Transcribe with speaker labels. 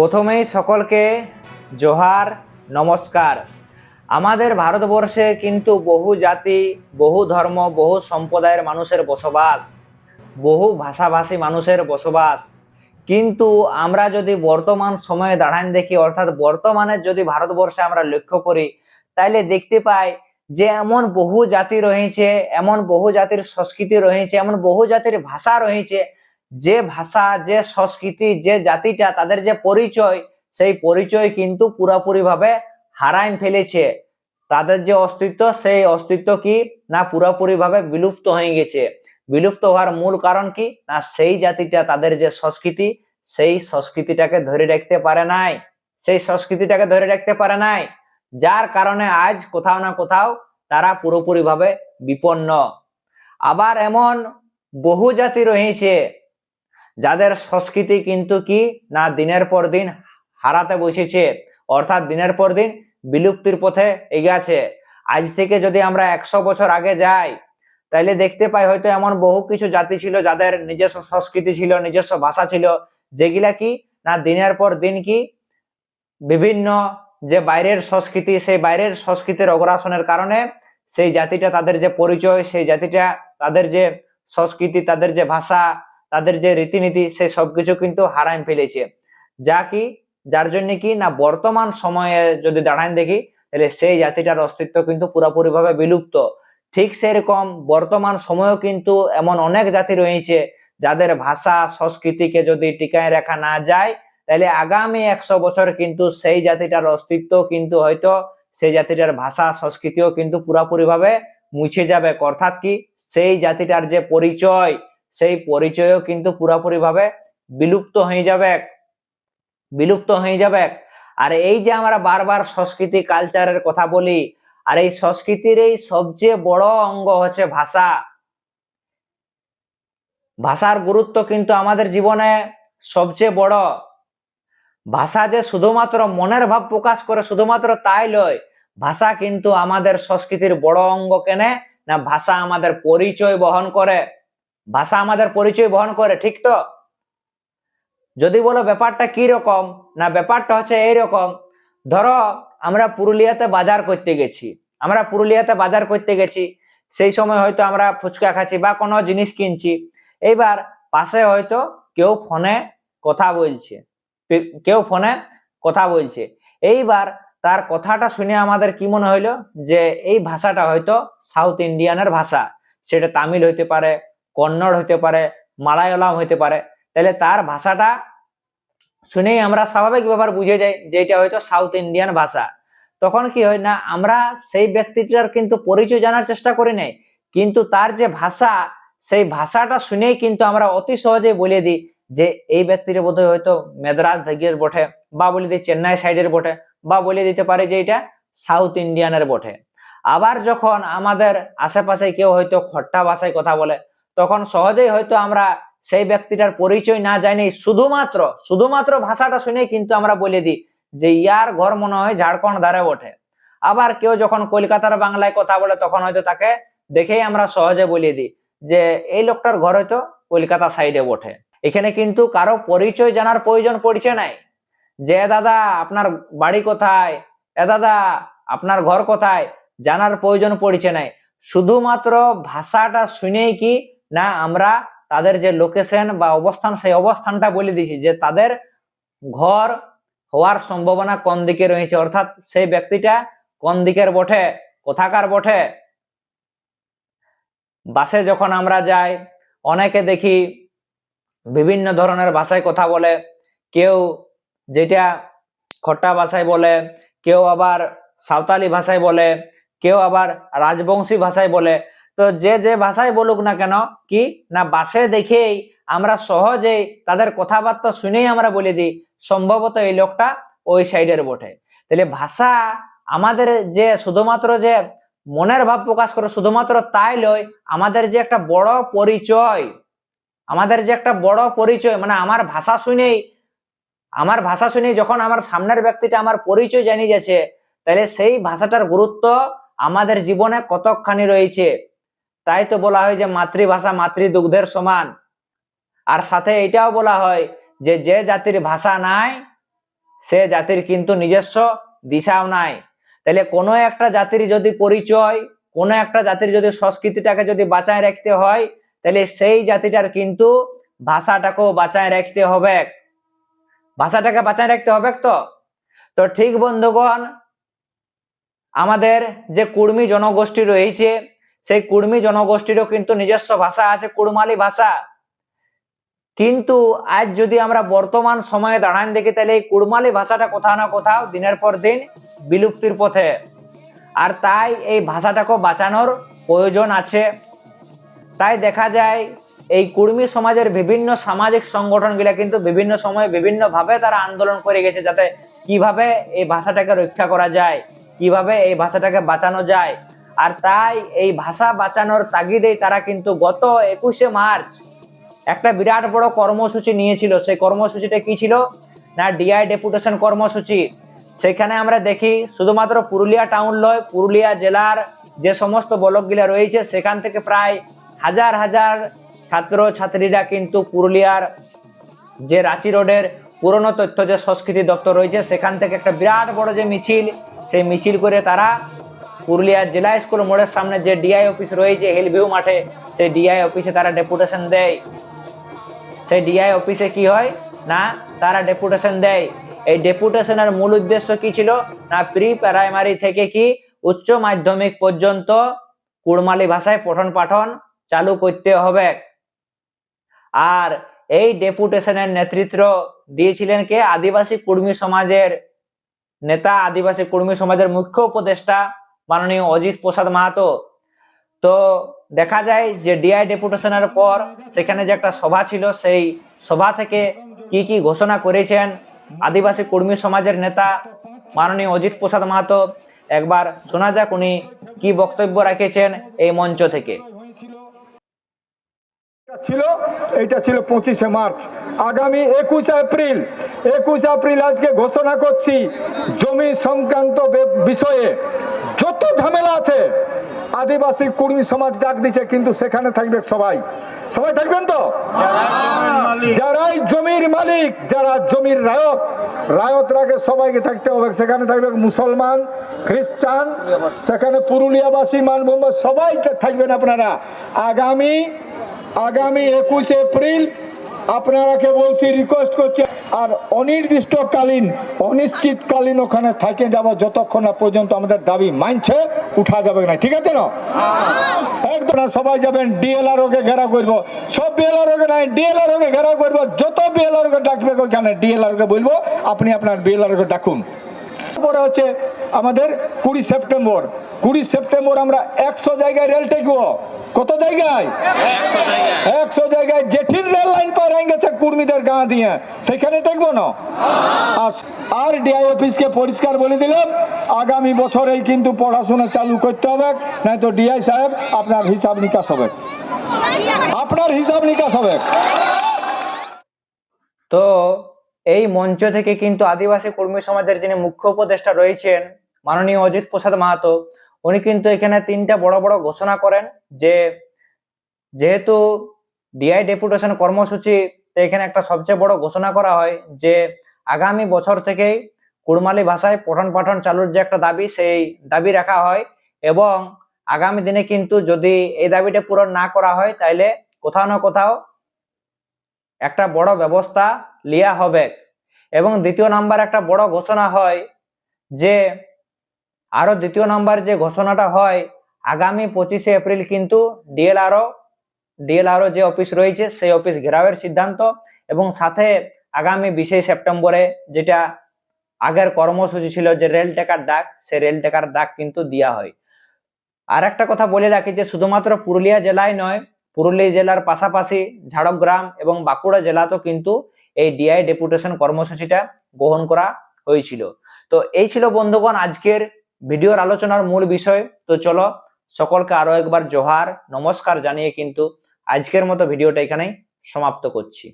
Speaker 1: প্রথমেই সকলকে জোহার, নমস্কার। আমাদের ভারতবর্ষে কিন্তু বহু জাতি, বহু ধর্ম, বহু সম্প্রদায়ের মানুষের বসবাস, বহু ভাষাভাষী মানুষের বসবাস। কিন্তু আমরা যদি বর্তমান সময়ে দাঁড়ান দেখি, অর্থাৎ বর্তমানে যদি ভারতবর্ষে আমরা লক্ষ্য করি, তাইলে দেখতে পাই যে এমন বহু জাতি রয়েছে, এমন বহু জাতির সংস্কৃতি রয়েছে, এমন বহু জাতির ভাষা রয়েছে যে ভাষা, যে সংস্কৃতি, যে জাতিটা, তাদের যে পরিচয়, সেই পরিচয় কিন্তু পুরোপুরি ভাবে হারাইন ফেলেছে। তাদের যে অস্তিত্ব, সেই অস্তিত্ব কি? না পুরোপুরি ভাবে বিলুপ্ত হয়ে গেছে। বিলুপ্ত হওয়ার মূল কারণ কি? না সেই জাতিটা, তাদের যে সংস্কৃতি, সেই সংস্কৃতিটাকে ধরে রাখতে পারে নাই। সেই সংস্কৃতিটাকে ধরে রাখতে পারে নাই। যার কারণে আজ কোথাও না কোথাও তারা পুরোপুরি ভাবে বিপন্ন। আবার এমন বহু জাতি রয়েছে যাদের সংস্কৃতি কিন্তু কি না দিনের পর দিন হারাতে বসেছে, অর্থাৎ দিনের পর দিন বিলুপ্তির পথে এগিয়েছে আজ থেকে যদি আমরা একশো বছর আগে যাই তাইলে দেখতে পাই হয়তো এমন বহু কিছু জাতি ছিল যাদের নিজস্ব সংস্কৃতি ছিল, নিজস্ব ভাষা ছিল, যেগুলা কি না দিনের পর দিন কি বিভিন্ন যে বাইরের সংস্কৃতি, সেই বাইরের সংস্কৃতির অগ্রাসনের কারণে সেই জাতিটা তাদের যে পরিচয়, সেই জাতিটা তাদের যে সংস্কৃতি, তাদের যে ভাষা তাদের যে রীতিনীতি সেই সবকিছু কিন্তু হারায় ফেলেছে। যা কি? যার জন্য কি? না, বর্তমান সময়ে যদি দাঁড়ান দেখি, তাহলে সেই জাতিটার অস্তিত্ব কিন্তু পুরোপুরি ভাবে বিলুপ্ত। ঠিক সেরকম বর্তমান সময়েও কিন্তু এমন অনেক জাতি রয়েছে, যাদের ভাষা, সংস্কৃতিকে যদি টিকায় রাখা না যায়, তাহলে আগামী একশো বছর কিন্তু সেই জাতিটার অস্তিত্ব কিন্তু হয়তো সেই জাতিটার ভাষা, সংস্কৃতিও কিন্তু পুরোপুরি ভাবে মুছে যাবে। অর্থাৎ কি? সেই জাতিটার যে পরিচয় সেই পরিচয়ও কিন্তু পুরোপুরি ভাবে বিলুপ্ত হয়ে যাবে বিলুপ্ত হয়ে যাবে আর এই যে আমরা বারবার সংস্কৃতি কালচারের কথা বলি, আর এই সংস্কৃতির এই সবচেয়ে বড় অঙ্গ হচ্ছে ভাষা। ভাষার গুরুত্ব কিন্তু আমাদের জীবনে সবচেয়ে বড়। ভাষা যে শুধুমাত্র মনের ভাব প্রকাশ করে শুধুমাত্র তাই লয়, ভাষা কিন্তু আমাদের সংস্কৃতির বড় অঙ্গ কেনে না, ভাষা আমাদের পরিচয় বহন করে। ভাষা আমাদের পরিচয় বহন করে, ঠিক তো? যদি বলো ব্যাপারটা কি রকম, না ব্যাপারটা হচ্ছে এইরকম ধরো আমরা পুরুলিয়াতে বাজার করতে গেছি, আমরা পুরুলিয়াতে বাজার করতে গেছি, সেই সময় হয়তো আমরা ফুচকা খাচ্ছি বা কোনো জিনিস কিনছি, এইবার পাশে হয়তো কেউ ফোনে কথা বলছে কেউ ফোনে কথা বলছে, এইবার তার কথাটা শুনে আমাদের কি মনে হইল? যে এই ভাষাটা হয়তো সাউথ ইন্ডিয়ানের ভাষা, সেটা তামিল হইতে পারে কন্নড় হইতে পারে, মালায়ালাম হইতে পারে তাহলে তার ভাষাটা শুনেই আমরা স্বাভাবিক ব্যাপার বুঝে যাই যে এটা হয়তো সাউথ ইন্ডিয়ান ভাষা। তখন কি হয় না, আমরা সেই ব্যক্তিটার কিন্তু পরিচয় জানার চেষ্টা করি নাই, কিন্তু তার যে ভাষা, সেই ভাষাটা শুনেই কিন্তু আমরা অতি সহজে বলে দিই যে এই ব্যক্তির বোধহয় হয়তো মেদ্রাস দিকের বটে, বা বলে দিই চেন্নাই সাইডের বটে, বা বলে দিতে পারে যে এটা সাউথ ইন্ডিয়ানের বটে। আবার যখন আমাদের আশেপাশে কেউ হয়তো খট্টা ভাষায় কথা বলে তখন সহজেই হয়তো আমরা সেই ব্যক্তিটার পরিচয় না জানি, শুধুমাত্র শুধুমাত্র ভাষাটা শুনেই কিন্তু আমরা বলে দিই যে ইয়ার ঘর মনে হয় ঝাড়খণ্ড ধারে ওঠে আবার কেউ যখন কলকাতার বাংলায় কথা বলে তখন হয়তো তাকে দেখেই আমরা সহজে বলে দিই যে এই লোকটার ঘর হয়তো কলকাতা সাইডে ওঠে এখানে কিন্তু কারও পরিচয় জানার প্রয়োজন পড়ছে নাই। যে দাদা, আপনার বাড়ি কোথায়? এ দাদা, আপনার ঘর কোথায়? জানার প্রয়োজন পড়ছে নাই। শুধুমাত্র ভাষাটা শুনেই কি না, আমরা তাদের যে লোকেশন বা অবস্থান, সেই অবস্থানটা বলে দিয়েছি যে তাদের ঘর হওয়ার সম্ভাবনা কোন দিকে রয়েছে। অর্থাৎ সেই ব্যক্তিটা কোন দিকের বটে? কোথাকার বটে? বাসে যখন আমরা যাই, অনেকে দেখি বিভিন্ন ধরনের ভাষায় কথা বলে। কেউ যেটা খট্টা ভাষায় বলে, কেউ আবার সাঁওতালি ভাষায় বলে, কেউ আবার রাজবংশী ভাষায় বলে। তো যে যে ভাষায় বলুক না কেন, কি? না বাসে দেখেই আমরা সহজেই তাদের কথাবার্তা শুনেই আমরা বলে দিই, সম্ভবত এই লোকটা ওই সাইডের বটে। তাহলে ভাষা আমাদের যে শুধুমাত্র যে মনের ভাব প্রকাশ করে, শুধুমাত্র তাই লয়, আমাদের যে একটা বড় পরিচয়, আমাদের যে একটা বড় পরিচয় মানে আমার ভাষা শুনেই, আমার ভাষা শুনেই যখন আমার সামনের ব্যক্তিটা আমার পরিচয় জানিয়ে যাচ্ছে তাহলে সেই ভাষাটার গুরুত্ব আমাদের জীবনে কতখানি রয়েছে? তাই তো বলা হয় যে মাতৃভাষা মাতৃদুগ্ধের সমান। আর সাথে এটাও বলা হয় যে যে জাতির ভাষা নাই, সে জাতির কিন্তু নিজস্ব দিশাও নাই। তাহলে কোনো একটা জাতির যদি পরিচয়, কোনো একটা জাতির যদি সংস্কৃতিটাকে যদি বাঁচায় রাখতে হয়, তাহলে সেই জাতিটার কিন্তু ভাষাটাকেও বাঁচায় রাখতে হবে। ভাষাটাকে বাঁচায় রাখতে হবে তো? তো ঠিক বন্ধুগণ, আমাদের যে কুর্মী জনগোষ্ঠী রয়েছে সেই কুর্মি জনগোষ্ঠীরও কিন্তু নিজস্ব ভাষা আছে, কুড়মালি ভাষা। কিন্তু আজ যদি আমরা বর্তমান সময়ে দাঁড়ান দেখি, তাহলে এই কুড়মালি ভাষাটা কোথাও না কোথাও দিনের পর দিন বিলুপ্তির পথে। আর তাই এই ভাষাটাকে বাঁচানোর প্রয়োজন আছে। তাই দেখা যায়, এই কুর্মী সমাজের বিভিন্ন সামাজিক সংগঠনগুলা কিন্তু বিভিন্ন সময়ে বিভিন্নভাবে তারা আন্দোলন করে গেছে, যাতে কীভাবে এই ভাষাটাকে রক্ষা করা যায়, কীভাবে এই ভাষাটাকে বাঁচানো যায়। আর তাই এই ভাষা বাঁচানোর তাগিদেই তারা কিন্তু গত একুশে মার্চ একটা বিরাট বড় কর্মসূচি নিয়েছিল। সেই কর্মসূচিটা কি ছিল? না ডিআই ডেপুটেশন কর্মসূচি। সেখানে আমরা দেখি শুধুমাত্র পুরুলিয়া টাউন লয় পুরুলিয়া জেলার যে সমস্ত ব্লকগুলা রয়েছে, সেখান থেকে প্রায় হাজার হাজার ছাত্র ছাত্রীরা কিন্তু পুরুলিয়ার যে রাঁচি রোডের পুরনো তথ্য যে সংস্কৃতি দপ্তর রয়েছে, সেখান থেকে একটা বিরাট বড় যে মিছিল, সেই মিছিল করে তারা পুরুলিয়া জেলা স্কুল মোড়ের সামনে যে ডিআই অফিস রয়েছে হিলভিউ মাঠে, সেই ডিআই অফিসে তারা ডেপুটেশন দেয়। সেই ডিআই অফিসে কি হয়? না, তারা ডেপুটেশন দেয়। এই ডেপুটেশনের মূল উদ্দেশ্য কি ছিল? না প্রি প্রাইমারি থেকে কি উচ্চ মাধ্যমিক পর্যন্ত কুড়মালি ভাষায় পঠন পাঠন চালু করতে হবে। আর এই ডেপুটেশনের নেতৃত্ব দিয়েছিলেন কে? আদিবাসী কুর্মী সমাজের নেতা, আদিবাসী কুর্মী সমাজের মুখ্য উপদেষ্টা মাননীয় অজিত প্রসাদ মাহাতো। তো দেখা যায় যে ডিআই ডেপুটেশনের পর সেখানে যে একটা সভা ছিল, সেই সভা থেকে কি কি ঘোষণা করেছেন আদিবাসী কর্মী সমাজের নেতা মাননীয় অজিত প্রসাদ মাহাতো? একবার শোনা যাক উনি কি বক্তব্য রেখেছেন এই মঞ্চ থেকে।
Speaker 2: ছিল, এটা ছিল পঁচিশে মার্চ। আগামী একুশ এপ্রিল একুশ এপ্রিল আজকে ঘোষণা করছি, জমি সংক্রান্ত বিষয়ে আছে। আদিবাসী কুর্মী সমাজ ডাক দিছে, কিন্তু সেখানে থাকবে সবাই। সবাই থাকবেন তো? যারাই জমির মালিক, যারা জমির রায়ত, রায়তরাকে সবাইকে থাকতে হবে। সেখানে থাকবে মুসলমান, খ্রিস্টান, সেখানে পুরুলিয়াবাসী মানভূম সবাই থাকবেন আপনারা। আগামী আগামী একুশে এপ্রিল, আপনারাকে বলছি রিকোয়েস্ট করছি আর অনির্দিষ্টকালীন, অনিশ্চিতকালীন ওখানে থাকে যাব যতক্ষণ না পর্যন্ত আমাদের দাবি মানছে উঠা যাবে না ঠিক আছে না? সবাই যাবেন ডিএলআর ওকে ঘেরাও করব। সব বিএলআর ওকে নাই ডিএলআর ওকে ঘেরাও করব। যত বিএলআর ওকে ডাকবে ওখানে ডিএলআর ওকে বলব, আপনি আপনার বিএলআর ওকে ডাকুন। তারপরে হচ্ছে আমাদের কুড়ি সেপ্টেম্বর। কুড়ি সেপ্টেম্বর আমরা একশো জায়গায় রেল টেকবো। কত জায়গায়? একশো জায়গায়। জেঠির রেল লাইন পার হয়ে গেছে কুর্মীদের গা দিয়ে। সেখানে দেখব না? আর- ডিআই অফিসকে পরিষ্কার বলে দিলাম আগামী বছরেই কিন্তু পড়াশোনা চালু করতে হবে নয়তো ডিআই সাহেব আপনার হিসাব নিকাশ হবে। আপনার হিসাব নিকাশ হবে।
Speaker 1: তো এই মঞ্চ থেকে কিন্তু আদিবাসী কর্মী সমাজের যিনি মুখ্য উপদেষ্টা রয়েছেন মাননীয় অজিত প্রসাদ মাহাতো উনি কিন্তু এখানে তিনটা বড় বড় ঘোষণা করেন যে যেহেতু ডিআই ডেপুটেশন কর্মসূচি এখানে একটা সবচেয়ে বড় ঘোষণা করা হয় যে আগামী বছর থেকেই কুড়মালি ভাষায় পঠন পাঠন চালুর যে একটা দাবি, সেই দাবি রাখা হয় এবং আগামী দিনে কিন্তু যদি এই দাবিটা পূরণ না করা হয়, তাইলে কোথাও না কোথাও একটা বড় ব্যবস্থা লিয়া হবে। এবং দ্বিতীয় নাম্বার একটা বড় ঘোষণা হয় যে আরও দ্বিতীয় নম্বর যে ঘোষণাটা হয়, আগামী পঁচিশে এপ্রিল কিন্তু ডিএলআরও ডিএলআরও যে অফিস রয়েছে সেই অফিস ঘেরাওয়ের সিদ্ধান্ত এবং সাথে আগামী বিশে সেপ্টেম্বরে যেটা আগের কর্মসূচি ছিল যে রেল টেকার ডাক সে রেল টেকার ডাক কিন্তু দেওয়া হয়। আর একটা কথা বলে রাখি যে শুধুমাত্র পুরুলিয়া জেলায় নয়, পুরুলিয়া জেলার পাশাপাশি ঝাড়গ্রাম এবং বাঁকুড়া জেলাতেও কিন্তু এই ডিআই ডেপুটেশন কর্মসূচিটা গ্রহণ করা হয়েছিল। তো এই ছিল বন্ধুগণ আজকের ভিডিওর আলোচনার মূল বিষয়। তো চলো সকলকে আরও একবার জোহার, নমস্কার জানিয়ে কিন্তু আজকের মতো ভিডিওটা এখানেই সমাপ্ত করছি।